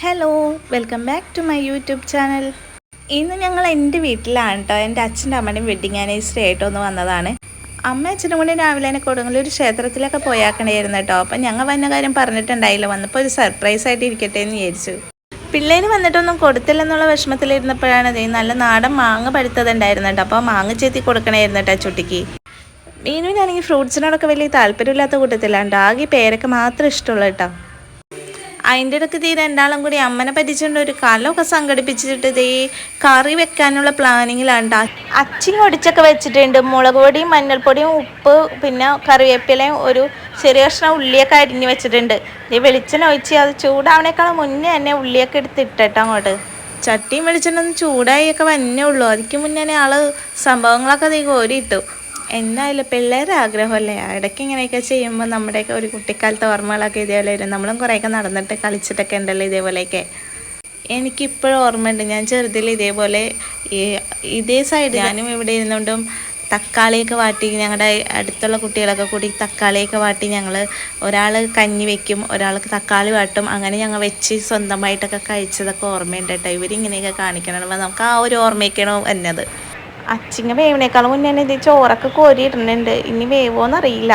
Hello welcome back to my YouTube channel ഇന്ന് ഞങ്ങൾ എന്റെ വീട്ടിലാണ് കേട്ടോ എന്റെ അച്ഛന്റെ അമ്മയുടെ വെഡിങ് ആനിവേഴ്സറി ആയിട്ട് ഒന്ന് വന്നതാണ്. അമ്മ അച്ഛനും കൂടി രാവിലെ തന്നെ കൊടുങ്ങല്ലൂർ ക്ഷേത്രത്തിലൊക്കെ പോയാക്കണമായിരുന്നു കേട്ടോ അപ്പം ഞങ്ങൾ വന്ന കാര്യം പറഞ്ഞിട്ടുണ്ടായില്ല. വന്നപ്പോൾ ഒരു സർപ്രൈസ് ആയിട്ട് ഇരിക്കട്ടെ എന്ന് വിചാരിച്ചു. പിള്ളേർ വന്നിട്ടൊന്നും കൊടുത്തില്ലെന്നുള്ള വിഷമത്തിലിരുന്നപ്പോഴാണ് ദേ നല്ല നാടൻ മാങ്ങ പഴുത്തതുണ്ടായിരുന്നു കേട്ടോ അപ്പോൾ മാങ്ങ ചെത്തി കൊടുക്കണമായിരുന്നു കേട്ടോ ചുട്ടിക്ക്. മീനുവിനാണെങ്കിൽ ഫ്രൂട്ട്സിനോടൊക്കെ വലിയ താല്പര്യമില്ലാത്ത കൂട്ടത്തിലാണ്ട് ആകെ പേരൊക്കെ മാത്രം ഇഷ്ടമുള്ളൂ കേട്ടോ അതിന്റെ ഇടയ്ക്ക് തീ രണ്ടാളും കൂടി അമ്മനെ പറ്റിച്ചുകൊണ്ട് ഒരു കലമൊക്കെ സംഘടിപ്പിച്ചിട്ട് ദേ കറി വെക്കാനുള്ള പ്ലാനിങ്ങിലാണ് അച്ചി ഒടിച്ചൊക്കെ വെച്ചിട്ടുണ്ട്. മുളക് പൊടിയും മഞ്ഞൾപ്പൊടിയും ഉപ്പ് പിന്നെ കറിവേപ്പിലയും ഒരു ചെറിയ കഷ്ണം ഉള്ളിയൊക്കെ അരിഞ്ഞ് വെച്ചിട്ടുണ്ട്. ഈ വെളിച്ചെണ്ണ ഒഴിച്ച് അത് ചൂടാവണേക്കാളും മുന്നേ തന്നെ ഉള്ളിയൊക്കെ എടുത്ത് ഇട്ടിട്ടോ അങ്ങോട്ട്. ചട്ടിയും വെളിച്ചെണ്ണ ഒന്ന് ചൂടായി ഒക്കെ വന്നേ ഉള്ളൂ. അതിക്ക് മുന്നേ ആൾ ആൾ സംഭവങ്ങളൊക്കെ ദേ കോരിയിട്ടു. എന്തായാലും പിള്ളേരുടെ ആഗ്രഹമല്ലേ? ഇടയ്ക്ക് ഇങ്ങനെയൊക്കെ ചെയ്യുമ്പോൾ നമ്മുടെയൊക്കെ ഒരു കുട്ടിക്കാലത്തെ ഓർമ്മകളൊക്കെ ഇതേപോലെ വരും. നമ്മളും കുറേയൊക്കെ നടന്നിട്ട് കളിച്ചിട്ടൊക്കെ ഉണ്ടല്ലോ ഇതേപോലെയൊക്കെ. എനിക്കിപ്പോഴും ഓർമ്മയുണ്ട്. ഞാൻ ചെറുതിൽ ഇതേപോലെ ഇതേ സൈഡ് ഞാനും ഇവിടെ ഇരുന്നുകൊണ്ടും തക്കാളിയൊക്കെ വാട്ടി ഞങ്ങളുടെ അടുത്തുള്ള കുട്ടികളൊക്കെ കൂടി തക്കാളിയൊക്കെ വാട്ടി ഞങ്ങൾ ഒരാൾ കഞ്ഞി വെക്കും ഒരാൾക്ക് തക്കാളി വാട്ടും. അങ്ങനെ ഞങ്ങൾ വെച്ച് സ്വന്തമായിട്ടൊക്കെ കഴിച്ചതൊക്കെ ഓർമ്മയുണ്ട് കേട്ടോ. ഇവരിങ്ങനെയൊക്കെ കാണിക്കണം നമുക്ക് ആ ഒരു ഓർമ്മയൊക്കെയാണ് എന്നത്. അച്ചിങ്ങ വേവിനേക്കാളും മുന്നേ തന്നെ ഇത് ചോറൊക്കെ കോരിയിടുന്നുണ്ട്. ഇനി വേവോന്നറിയില്ല.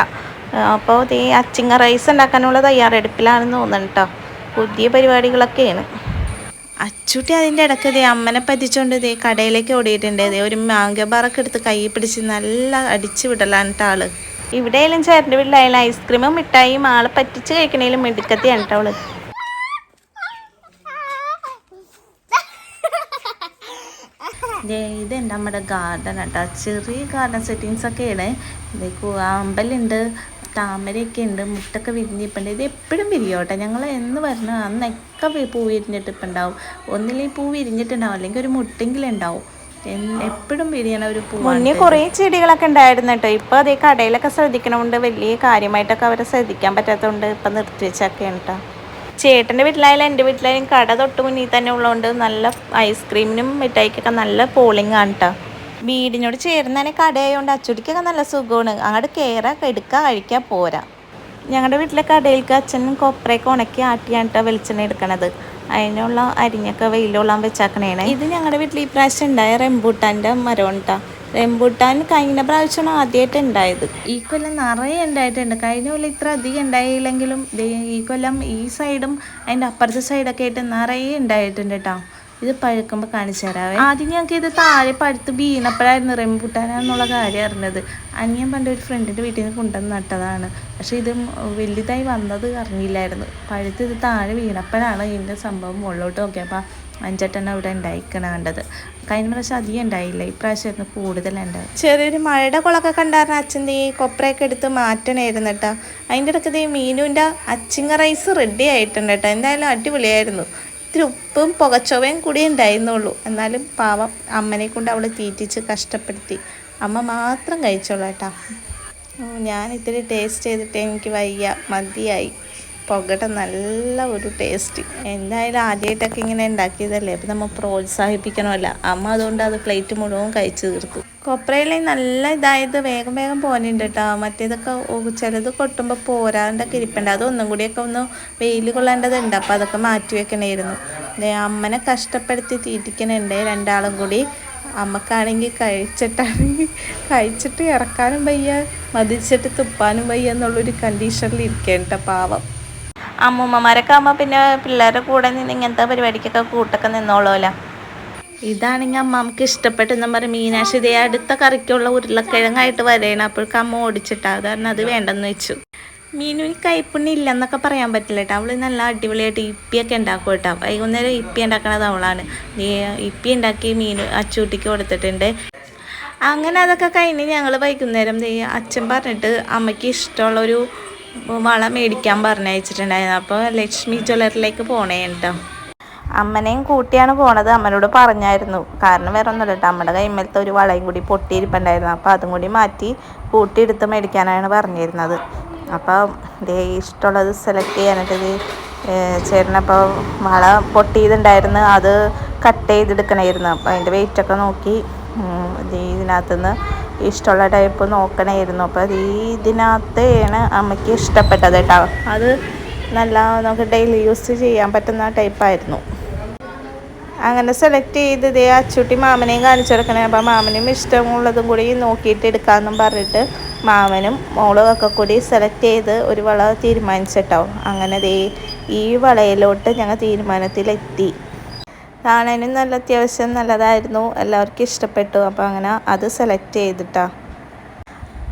അപ്പോൾ ഇത് അച്ചിങ്ങ റൈസ് ഉണ്ടാക്കാനുള്ള തയ്യാറെടുപ്പിലാണെന്ന് തോന്നുന്നു കേട്ടോ പുതിയ പരിപാടികളൊക്കെയാണ്. അച്ചൂട്ടി അതിന്റെ ഇടയ്ക്ക് ഇതേ അമ്മനെ പറ്റിച്ചുകൊണ്ട് ഇതേ കടയിലേക്ക് ഓടിയിട്ടുണ്ട്. ഇതേ ഒരു മാങ്ക ബാറൊക്കെ എടുത്ത് കൈ പിടിച്ച് നല്ല അടിച്ചു വിടലാണ് കേട്ടോ ആൾ. ഇവിടെയായാലും ചേട്ടന്റെ വീട്ടിലായാലും ഐസ്ക്രീമും മിഠായിയും ആളെ പറ്റിച്ച് കഴിക്കണേലും മിടുക്കത്തിയാണ് കേട്ടോ അവൾ ഇത് നമ്മുടെ ഗാർഡൻ കേട്ടോ ചെറിയ ഗാർഡൻ സെറ്റിങ്സ് ഒക്കെയാണ്. ഇത് അമ്പലുണ്ട് താമരയൊക്കെ ഉണ്ട് മുട്ടൊക്കെ വിരിഞ്ഞിപ്പുണ്ട്. ഇത് എപ്പോഴും വിരിയോട്ടെ. കേട്ടോ ഞങ്ങൾ എന്ന് വരണം അന്നൊക്കെ പൂ വിരിഞ്ഞിട്ട് ഇപ്പം ഉണ്ടാവും ഒന്നില്ലെങ്കിൽ പൂ വിരിഞ്ഞിട്ടുണ്ടാവും. അല്ലെങ്കിൽ ഒരു മുട്ടെങ്കിലും ഉണ്ടാവും. എപ്പോഴും വിരിയണ ഒരു പൂ മുന്നേ കുറേ ചെടികളൊക്കെ ഉണ്ടായിരുന്നു കേട്ടോ. ഇപ്പം അതേ കടയിലൊക്കെ ശ്രദ്ധിക്കണമുണ്ട്. വലിയ കാര്യമായിട്ടൊക്കെ അവരെ ശ്രദ്ധിക്കാൻ പറ്റാത്തതുകൊണ്ട് ഇപ്പം നിർത്തി വെച്ചൊക്കെയാണ് കേട്ടോ. ചേട്ടന്റെ വീട്ടിലായാലും എന്റെ വീട്ടിലായാലും കട തൊട്ട് മുന്നിൽ തന്നെ ഉള്ളതുകൊണ്ട് നല്ല ഐസ്ക്രീമിനും മിഠായിക്കൊക്കെ നല്ല പോളിംഗ് ആണ് കേട്ടോ വീടിനോട് ചേർന്ന് തന്നെ കടയായതുകൊണ്ട് അച്ചുടിക്കൊക്കെ നല്ല സുഖമാണ്. അങ്ങോട്ട് കയറുക എടുക്കുക കഴിക്കാൻ പോരാ. ഞങ്ങളുടെ വീട്ടിലെ കടയിലേക്ക് അച്ഛനും കൊപ്രയൊക്കെ ഉണക്കി ആട്ടിയാണ് കേട്ടോ വെളിച്ചെണ്ണ എടുക്കണത്. അതിനുള്ള അരിഞ്ഞൊക്കെ വെയിലോളാൻ വെച്ചാക്കണേണ്. ഇത് ഞങ്ങളുടെ വീട്ടിൽ ഈ പ്രാവശ്യം ഉണ്ടായ റെമ്പൂട്ടാന്റെ മരം കേട്ടോ റെമ്പൂട്ടാൻ കഴിഞ്ഞ പ്രാവശ്യമാണ് ആദ്യമായിട്ട് ഉണ്ടായത് ഈ കൊല്ലം നിറയെ ഉണ്ടായിട്ടുണ്ട്. കഴിഞ്ഞ കൊല്ലം ഇത്ര അധികം ഉണ്ടായില്ലെങ്കിലും ഈ കൊല്ലം ഈ സൈഡും അതിന്റെ അപ്പുറത്തെ സൈഡൊക്കെ ആയിട്ട് നിറയെ ഉണ്ടായിട്ടുണ്ട് കേട്ടോ ഇത് പഴുക്കുമ്പോൾ കാണിച്ചു തരാവേ. ആദ്യം ഞങ്ങൾക്ക് ഇത് താഴെ പഴുത്ത് വീണപ്പോഴായിരുന്നു റെമ്പൂട്ടാനെന്നുള്ള കാര്യം അറിഞ്ഞത്. അനിയൻ പണ്ട് ഒരു ഫ്രണ്ടിന്റെ വീട്ടിൽ നിന്ന് കൊണ്ടുവന്ന് നട്ടതാണ്. പക്ഷേ ഇത് വലുതായി വന്നത് അറിഞ്ഞില്ലായിരുന്നു. പഴുത്ത് ഇത് താഴെ വീണപ്പോഴാണ് ഇതിന്റെ സംഭവം മുകളിലോട്ട് നോക്കിയപ്പോൾ അഞ്ചെട്ടെണ്ണം അവിടെ ഉണ്ടായിക്കണ കണ്ടത്. കഴിഞ്ഞ പ്രാവശ്യം അധികം ഉണ്ടായില്ല. ഇപ്രാവശ്യമായിരുന്നു കൂടുതലുണ്ട്. ചെറിയൊരു മഴയുടെ കുളമൊക്കെ കണ്ടായിരുന്നു. അച്ഛൻ ഈ കൊപ്രയൊക്കെ എടുത്ത് മാറ്റണമായിരുന്നു കേട്ടോ. അതിന്റെ ഇടയ്ക്ക് മീനുവിന്റെ അച്ചിങ്ങ റൈസ് റെഡി ആയിട്ടുണ്ട് കേട്ടോ. എന്തായാലും അടിപൊളിയായിരുന്നു. ഇത്തിരി ഉപ്പും പുകച്ചൊവയും കൂടി ഉണ്ടായിരുന്നുള്ളൂ. എന്നാലും പാവം അമ്മനെ കൊണ്ട് അവൾ തീറ്റിച്ച് കഷ്ടപ്പെടുത്തി. അമ്മ മാത്രം കഴിച്ചോളൂ ഞാൻ ഇത്തിരി ടേസ്റ്റ് ചെയ്തിട്ട് എനിക്ക് വയ്യ. മതിയായി. പുകട്ട നല്ല ഒരു ടേസ്റ്റ് എന്തായാലും ആദ്യമായിട്ടൊക്കെ ഇങ്ങനെ ഉണ്ടാക്കിയതല്ലേ? അപ്പം നമ്മൾ പ്രോത്സാഹിപ്പിക്കണമല്ല. അമ്മ അതുകൊണ്ട് അത് പ്ലേറ്റ് മുഴുവൻ കഴിച്ചു തീർത്തു. കൊപ്രയിലെ നല്ല ഇതായത് വേഗം വേഗം പോകാനുണ്ട് കേട്ടോ മറ്റേതൊക്കെ ചിലത് കൊട്ടുമ്പോൾ പോരാണ്ടൊക്കെ ഇരിപ്പുണ്ട് അതൊന്നും കൂടിയൊക്കെ ഒന്ന് വെയിൽ കൊള്ളേണ്ടതുണ്ട്. അപ്പോൾ അതൊക്കെ മാറ്റി വെക്കണമായിരുന്നു അമ്മനെ കഷ്ടപ്പെടുത്തി തീറ്റിക്കണുണ്ട് രണ്ടാളും കൂടി. അമ്മക്കാണെങ്കിൽ കഴിച്ചിട്ടാണെങ്കിൽ കഴിച്ചിട്ട് ഇറക്കാനും വയ്യ മതിച്ചിട്ട് തുപ്പാനും വയ്യ എന്നുള്ളൊരു കണ്ടീഷനിൽ ഇരിക്കേണ്ട പാവം. അമ്മൂമ്മമാരൊക്കെ ആകുമ്പോൾ പിന്നെ പിള്ളേരുടെ കൂടെ നിന്ന് ഇങ്ങനത്തെ പരിപാടിക്കൊക്കെ കൂട്ടൊക്കെ നിന്നോളൂല്ലോ ഇതാണെങ്കിൽ അമ്മമ്മക്ക് ഇഷ്ടപ്പെട്ടെന്ന് പറയും മീനാക്ഷി ഇതേ അടുത്ത കറിക്കുള്ള ഉരുളക്കിഴങ്ങായിട്ട് വരേണം. അപ്പോഴേക്കും അമ്മ ഓടിച്ചിട്ടാ. അത് കാരണം അത് വേണ്ടെന്ന് വെച്ചു. മീനുവിന് കൈപ്പുണ്ണി ഇല്ലെന്നൊക്കെ പറയാൻ പറ്റില്ല കേട്ടോ അവൾ നല്ല അടിപൊളിയായിട്ട് ഇപ്പിയൊക്കെ ഉണ്ടാക്കും കേട്ടോ വൈകുന്നേരം ഇപ്പി ഉണ്ടാക്കണത് അവളാണ്. ഇപ്പി ഉണ്ടാക്കി മീനു അച്ചൂട്ടിക്ക് കൊടുത്തിട്ടുണ്ട്. അങ്ങനെ അതൊക്കെ കഴിഞ്ഞ് ഞങ്ങൾ വൈകുന്നേരം അച്ഛൻ പറഞ്ഞിട്ട് അമ്മയ്ക്ക് ഇഷ്ടമുള്ളൊരു വള മേടിക്കാൻ പറഞ്ഞയച്ചിട്ടുണ്ടായിരുന്നു. അപ്പോൾ ലക്ഷ്മി ജ്വല്ലറിലേക്ക് പോണേ കേട്ടോ അമ്മനെയും കൂട്ടിയാണ് പോണത്. അമ്മനോട് പറഞ്ഞായിരുന്നു. കാരണം വേറെ ഒന്നുമില്ല കേട്ടോ അമ്മയുടെ കൈമേലത്തെ ഒരു വളയും കൂടി പൊട്ടിയിരിപ്പുണ്ടായിരുന്നു. അപ്പോൾ അതും കൂടി മാറ്റി കൂട്ടിയെടുത്ത് മേടിക്കാനാണ് പറഞ്ഞിരുന്നത്. അപ്പോൾ ദേ ഇഷ്ടമുള്ളത് സെലക്ട് ചെയ്യാനായിട്ട് ഇത് ചേട്ടനപ്പോൾ വള പൊട്ടിയതുണ്ടായിരുന്നു. അത് കട്ട് ചെയ്തെടുക്കണമായിരുന്നു അപ്പോൾ അതിന്റെ വെയിറ്റൊക്കെ നോക്കി ദേ ഇതിനകത്തുനിന്ന് ഇഷ്ടമുള്ള ടൈപ്പ് നോക്കണമായിരുന്നു അപ്പോൾ അത് ഇതിനകത്താണ് അമ്മയ്ക്ക് ഇഷ്ടപ്പെട്ടത് കേട്ടോ അത് നല്ല നമുക്ക് ഡെയിലി യൂസ് ചെയ്യാൻ പറ്റുന്ന ടൈപ്പായിരുന്നു അങ്ങനെ സെലക്ട് ചെയ്ത് ഇതേ അച്ചുട്ടി മാമനെയും കാണിച്ചു കൊടുക്കണേ. അപ്പോൾ മാമനും ഇഷ്ടമുള്ളതും കൂടി നോക്കിയിട്ട് എടുക്കാമെന്നും പറഞ്ഞിട്ട് മാമനും മോളും ഒക്കെ കൂടി സെലക്ട് ചെയ്ത് ഒരു വള തീരുമാനിച്ചിട്ടോ. അങ്ങനെ ദേ ഈ വളയിലോട്ട് ഞങ്ങൾ തീരുമാനത്തിലെത്തി. കാണാനും നല്ല അത്യാവശ്യം നല്ലതായിരുന്നു. എല്ലാവർക്കും ഇഷ്ടപ്പെട്ടു. അപ്പോൾ അങ്ങനെ അത് സെലക്ട് ചെയ്തിട്ടാ.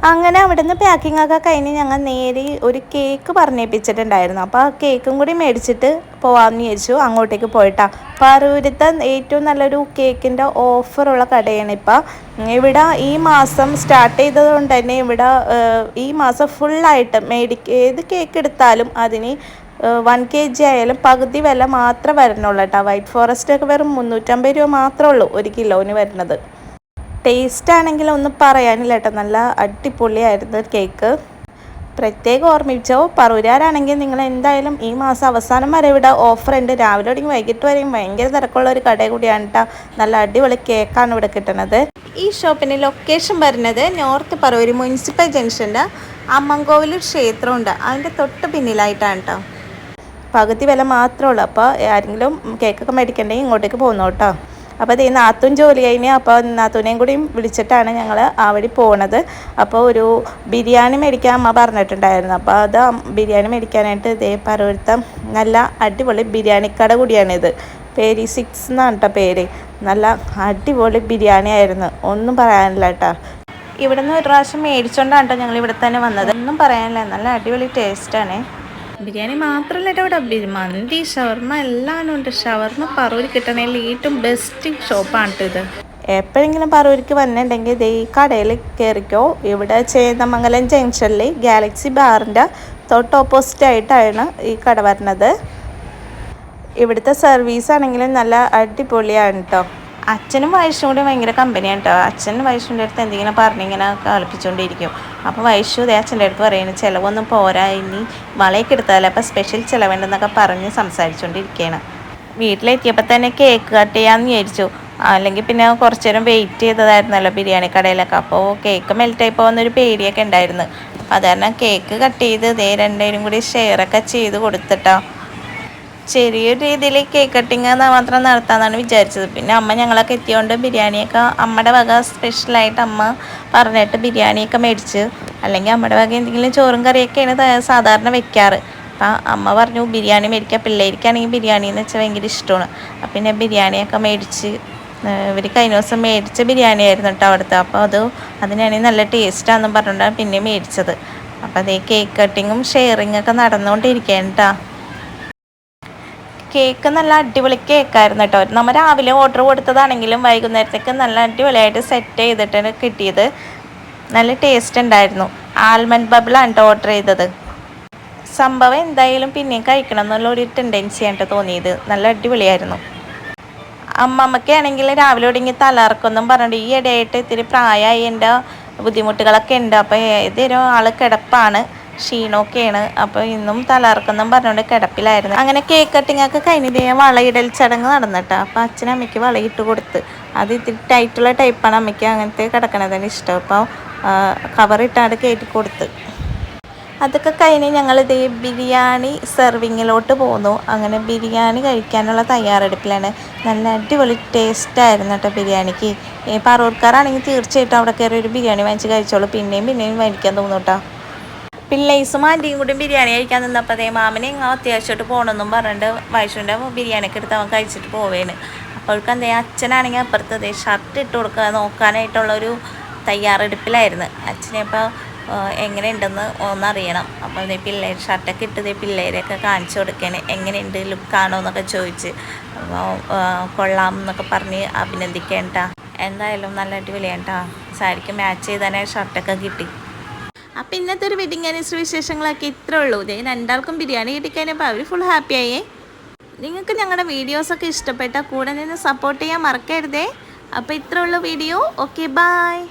അങ്ങനെ അവിടുന്ന് പാക്കിംഗ് ഒക്കെ കഴിഞ്ഞ് ഞങ്ങൾ നേരെ ഒരു കേക്ക് പറഞ്ഞേപ്പിച്ചിട്ടുണ്ടായിരുന്നു. അപ്പോൾ ആ കേക്കും കൂടി മേടിച്ചിട്ട് പോകാമെന്ന് വിചാരിച്ചു. അങ്ങോട്ടേക്ക് പോയിട്ടാ. പറൂരത്തെ ഏറ്റവും നല്ലൊരു കേക്കിന്റെ ഓഫറുള്ള കടയാണ് ഇപ്പം. ഇവിടെ ഈ മാസം സ്റ്റാർട്ട് ചെയ്തതുകൊണ്ട് തന്നെ ഇവിടെ ഈ മാസം ഫുള്ളായിട്ട് മേടിക്ക ഏത് കേക്ക് എടുത്താലും അതിന് വൺ കെ ജി ആയാലും പകുതി വില മാത്രം വരുന്നുള്ളൂ കേട്ടോ. വൈറ്റ് ഫോറസ്റ്റ് ഒക്കെ വെറും മുന്നൂറ്റമ്പത് രൂപ മാത്രമേ ഉള്ളൂ ഒരു കിലോന് വരുന്നത്. ടേസ്റ്റ് ആണെങ്കിൽ ഒന്നും പറയാനില്ല കേട്ടോ. നല്ല അടിപൊളിയായിരുന്നു കേക്ക് പ്രത്യേകം ഓർമ്മിച്ചോ പറൂരാരാണെങ്കിൽ നിങ്ങൾ എന്തായാലും ഈ മാസം അവസാനം വരെ ഇവിടെ ഓഫർ ഉണ്ട്. രാവിലെ തുടങ്ങി വൈകിട്ട് വരെയും ഭയങ്കര തിരക്കുള്ള ഒരു കട കൂടിയാണ് കേട്ടോ നല്ല അടിപൊളി കേക്കാണ് ഇവിടെ കിട്ടുന്നത് ഈ ഷോപ്പിന് ലൊക്കേഷൻ വരുന്നത് നോർത്ത് പറവൂർ മുനിസിപ്പൽ ജംഗ്ഷന്റെ അമ്മങ്കോവിൽ ക്ഷേത്രമുണ്ട്. അതിന്റെ തൊട്ട് പിന്നിലായിട്ടാണ് കേട്ടോ പകുതി വില മാത്രമേ ഉള്ളൂ. അപ്പോൾ ആരെങ്കിലും കേക്കൊക്കെ മേടിക്കണ്ടെങ്കിൽ ഇങ്ങോട്ടേക്ക് പോകുന്നു കേട്ടോ അപ്പോൾ അത് ഈ നാത്തൂൻ ജോലി കഴിഞ്ഞ് അപ്പോൾ നാത്തൂനെയും കൂടി വിളിച്ചിട്ടാണ് ഞങ്ങൾ ആ വഴി പോണത്. അപ്പോൾ ഒരു ബിരിയാണി മേടിക്കാൻ അമ്മ പറഞ്ഞിട്ടുണ്ടായിരുന്നു. അപ്പോൾ അത് ബിരിയാണി മേടിക്കാനായിട്ട് ഇതേ പരവരുത്തം നല്ല അടിപൊളി ബിരിയാണിക്കട കൂടിയാണിത്. പേര് സിക്സ് എന്നാണ് കേട്ടോ പേര്. നല്ല അടിപൊളി ബിരിയാണി ആയിരുന്നു. ഒന്നും പറയാനില്ല കേട്ടോ ഇവിടുന്ന് ഒരു പ്രാവശ്യം മേടിച്ചോണ്ടാണ് കേട്ടോ ഞങ്ങൾ ഇവിടെ തന്നെ വന്നത്. ഒന്നും പറയാനില്ല. നല്ല അടിപൊളി ടേസ്റ്റാണ് ബിരിയാണി മാത്രമല്ല ഇവിടെ. മന്തി ഷവർമ എല്ലാം ഉണ്ട്. ഷവർമ പറൂർ കിട്ടണേൽ ഏറ്റവും ബെസ്റ്റ് ഷോപ്പാണ് ഇത് എപ്പോഴെങ്കിലും പറൂർക്ക് വന്നിട്ടുണ്ടെങ്കിൽ ഈ കടയിൽ കയറിക്കോ ഇവിടെ ചേന്നമംഗലം ജംഗ്ഷനിൽ ഗാലക്സി ബാറിന്റെ തൊട്ട് ഓപ്പോസിറ്റ് ആയിട്ടാണ് ഈ കട വരുന്നത് ഇവിടുത്തെ സർവീസ് ആണെങ്കിലും നല്ല അടിപൊളിയാണ് കേട്ടോ അച്ഛനും വയസ്സും കൂടി ഭയങ്കര കമ്പനിയാണ് കേട്ടോ അച്ഛനും വയസ്സിന്റെ അടുത്ത് എന്തെങ്കിലും പറഞ്ഞിങ്ങനെ കളിപ്പിച്ചുകൊണ്ടിരിക്കും അപ്പോൾ ദേ അച്ഛന്റെ അടുത്ത് പറയുന്നത് ചിലവൊന്നും പോരാ ഇനി വളയൊക്കെ എടുത്താലേ അപ്പോൾ സ്പെഷ്യൽ ചിലവുണ്ടെന്നൊക്കെ പറഞ്ഞ് സംസാരിച്ചുകൊണ്ടിരിക്കുകയാണ് വീട്ടിലെത്തിയപ്പോൾ തന്നെ കേക്ക് കട്ട് ചെയ്യാമെന്ന് വിചാരിച്ചു. അല്ലെങ്കിൽ പിന്നെ കുറച്ച് നേരം വെയിറ്റ് ചെയ്തതായിരുന്നല്ലോ ബിരിയാണി കടയിലൊക്കെ. അപ്പോൾ കേക്ക് മെൽറ്റായി പോകുന്നൊരു പേടിയൊക്കെ ഉണ്ടായിരുന്നു. അപ്പോൾ അതുകാരണം കേക്ക് കട്ട് ചെയ്ത് ഇതേ രണ്ടുപേരും കൂടി ഷെയറൊക്കെ ചെയ്ത് കൊടുത്തിട്ടോ. ചെറിയൊരു രീതിയിൽ കേക്ക് കട്ടിങ് മാത്രം നടത്താമെന്നാണ് വിചാരിച്ചത്. പിന്നെ അമ്മ ഞങ്ങളൊക്കെ എത്തിയോണ്ട് ബിരിയാണിയൊക്കെ അമ്മയുടെ വക സ്പെഷ്യലായിട്ട് അമ്മ പറഞ്ഞിട്ട് ബിരിയാണിയൊക്കെ മേടിച്ച് അല്ലെങ്കിൽ അമ്മയുടെ വക എന്തെങ്കിലും ചോറും കറിയൊക്കെയാണ് സാധാരണ വെക്കാറ്. അപ്പം അമ്മ പറഞ്ഞു ബിരിയാണി മേടിക്കുക പിള്ളേർക്കാണെങ്കിൽ ബിരിയാണി എന്ന് വെച്ചാൽ ഭയങ്കര ഇഷ്ടമാണ് അപ്പം പിന്നെ ബിരിയാണിയൊക്കെ മേടിച്ച് ഇവർ കഴിഞ്ഞ ദിവസം മേടിച്ച ബിരിയാണി ആയിരുന്നു കേട്ടോ അവിടുത്തെ. അപ്പോൾ അത് അതിനാണെങ്കിൽ നല്ല ടേസ്റ്റാണെന്ന് പറഞ്ഞുകൊണ്ടാണ് പിന്നെ മേടിച്ചത്. അപ്പോൾ അതേ കേക്ക് കട്ടിങ്ങും ഷെയറിങ്ങൊക്കെ നടന്നുകൊണ്ടിരിക്കുകയാണ് കേട്ടോ കേക്ക് നല്ല അടിപൊളി കേക്കായിരുന്നു കേട്ടോ. നമ്മൾ രാവിലെ ഓർഡർ കൊടുത്തതാണെങ്കിലും വൈകുന്നേരത്തേക്ക് നല്ല അടിപൊളിയായിട്ട് സെറ്റ് ചെയ്തിട്ടാണ് കിട്ടിയത്. നല്ല ടേസ്റ്റ് ഉണ്ടായിരുന്നു. ആൽമണ്ട് ബബിളാണ് ഓർഡർ ചെയ്തത്. സംഭവം എന്തായാലും പിന്നെയും കഴിക്കണം എന്നുള്ള ഒരു ടെൻഡൻസിയാണ് തോന്നിയത്. നല്ല അടിപൊളിയായിരുന്നു. അമ്മമ്മക്കാണെങ്കിൽ രാവിലെ ഒടുങ്ങി തലർക്കൊന്നും പറഞ്ഞിട്ട് ഈ ഇടയായിട്ട് ഇത്തിരി പ്രായമായി എന്റെ ബുദ്ധിമുട്ടുകളൊക്കെ ഉണ്ട്. അപ്പോൾ ഏതൊരു ആൾ കിടപ്പാണ്. ക്ഷീണമൊക്കെയാണ് അപ്പോൾ ഇന്നും തലർക്കെന്നും പറഞ്ഞുകൊണ്ട് കിടപ്പിലായിരുന്നു. അങ്ങനെ കേക്ക് കട്ടിങ് ഒക്കെ കഴിഞ്ഞിട്ട് വളയിടൽ ചടങ്ങ് നടന്നിട്ടാ. അപ്പോൾ അച്ഛനും അമ്മയ്ക്ക് വളയിട്ട് കൊടുത്ത്. അത് ഇത്തിരി ടൈറ്റുള്ള ടൈപ്പാണ് അമ്മയ്ക്ക് അങ്ങനത്തെ കിടക്കണതിന് ഇഷ്ടം. അപ്പോൾ കവറിട്ടാണ് കയറ്റി കൊടുത്ത്. അതൊക്കെ കഴിഞ്ഞ് ഞങ്ങളിത് ബിരിയാണി സെർവിങ്ങിലോട്ട് പോന്നു. അങ്ങനെ ബിരിയാണി കഴിക്കാനുള്ള തയ്യാറെടുപ്പിലാണ്. നല്ല അടിപൊളി ടേസ്റ്റായിരുന്നു കേട്ടോ ബിരിയാണിക്ക്. പറൂർക്കാരാണെങ്കിൽ തീർച്ചയായിട്ടും അവിടെ കയറി ഒരു ബിരിയാണി വാങ്ങിച്ച് കഴിച്ചോളൂ. പിന്നെയും പിന്നെയും മേടിക്കാൻ തോന്നും കേട്ടോ പിള്ളേഴ്സും ആന്റിയും കൂടി ബിരിയാണി കഴിക്കാൻ നിന്നപ്പോൾ അതേ മാമനെ അത്യാവശ്യമായിട്ട് പോകണമെന്നും പറഞ്ഞിട്ട് വൈഷുവിന്റെ ബിരിയാണിയൊക്കെ എടുത്ത് അവൻ കഴിച്ചിട്ട് പോവേണ്. അപ്പോഴേക്കും എന്തേ അച്ഛനാണെങ്കിൽ അപ്പുറത്ത് അതേ ഷർട്ട് ഇട്ട് കൊടുക്കുക നോക്കാനായിട്ടുള്ളൊരു തയ്യാറെടുപ്പിലായിരുന്നു. അച്ഛനെ ഇപ്പോൾ എങ്ങനെയുണ്ടെന്ന് ഒന്നറിയണം. അപ്പോൾ ഇതേ പിള്ളേർ ഷർട്ടൊക്കെ ഇട്ടതേ പിള്ളേരെയൊക്കെ കാണിച്ചു കൊടുക്കണേ. എങ്ങനെയുണ്ട് ലുക്കാണോ എന്നൊക്കെ ചോദിച്ച്. കൊള്ളാം എന്നൊക്കെ പറഞ്ഞ് അഭിനന്ദിക്കേണ്ട എന്തായാലും നല്ല അടിപൊളിയാണ് കേട്ടോ സാരിക്ക് മാച്ച് ചെയ്താനേ ഷർട്ടൊക്കെ കിട്ടി. അപ്പം ഇന്നത്തെ ഒരു വെഡിങ് ആനിവേഴ്സറി വിശേഷങ്ങളൊക്കെ ഇത്രേ ഉള്ളൂ. ഇതേ രണ്ടാൾക്കും ബിരിയാണി കിട്ടിക്കഴിഞ്ഞപ്പോൾ അവർ ഫുൾ ഹാപ്പി ആയേ. നിങ്ങൾക്ക് ഞങ്ങളുടെ വീഡിയോസൊക്കെ ഇഷ്ടപ്പെട്ട കൂടെ നിന്ന് സപ്പോർട്ട് ചെയ്യാൻ മറക്കരുതേ. അപ്പോൾ ഇത്രേ ഉള്ളൂ വീഡിയോ ഓക്കെ ബായ്